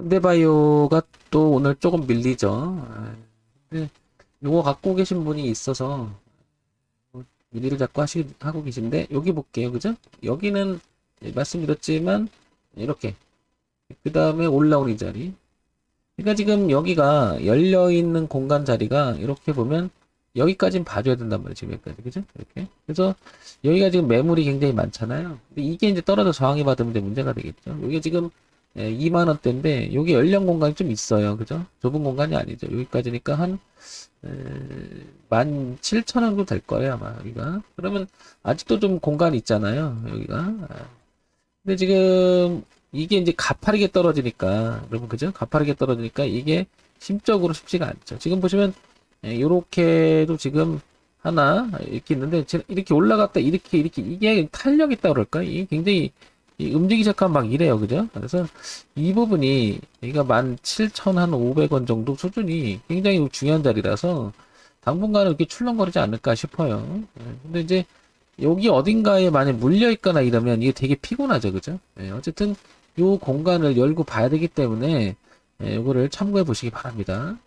현대바이오가 또 오늘 조금 밀리죠. 아, 근데 요거 갖고 계신 분이 있어서 미리를 잡고 하시, 하고 계신데 여기 볼게요. 그죠? 여기는 예, 말씀드렸지만 이렇게 그 다음에 올라오는 자리 그러니까 지금 여기가 열려있는 공간 자리가 이렇게 보면 여기까지는 봐줘야 된단 말이에요. 지금 여기까지. 그죠? 이렇게. 그래서 여기가 지금 매물이 굉장히 많잖아요. 근데 이게 이제 떨어져 저항이 받으면 이제 문제가 되겠죠. 여기 지금 2만 원대인데 여기 열량 공간이 좀 있어요. 그죠? 좁은 공간이 아니죠. 여기까지니까 한 17,000원 정도 될 거예요, 아마 여기가. 그러면 아직도 좀 공간이 있잖아요. 여기가. 아. 근데 지금 이게 이제 가파르게 떨어지니까 여러분 그죠? 가파르게 떨어지니까 이게 심적으로 쉽지가 않죠. 지금 보시면 이렇게도 지금 하나 이렇게 있는데 이렇게 올라갔다 이렇게 이렇게 이게 탄력 있다 그럴까? 이게 굉장히 이 움직이기 시작하면 막 이래요, 그죠? 그래서 이 부분이 여기가 17,500원 정도 수준이 굉장히 중요한 자리라서 당분간은 이렇게 출렁거리지 않을까 싶어요. 예, 근데 이제 여기 어딘가에 만약 물려 있거나 이러면 이게 되게 피곤하죠, 그죠? 예, 어쨌든 요 공간을 열고 봐야 되기 때문에 예, 요거를 참고해 보시기 바랍니다.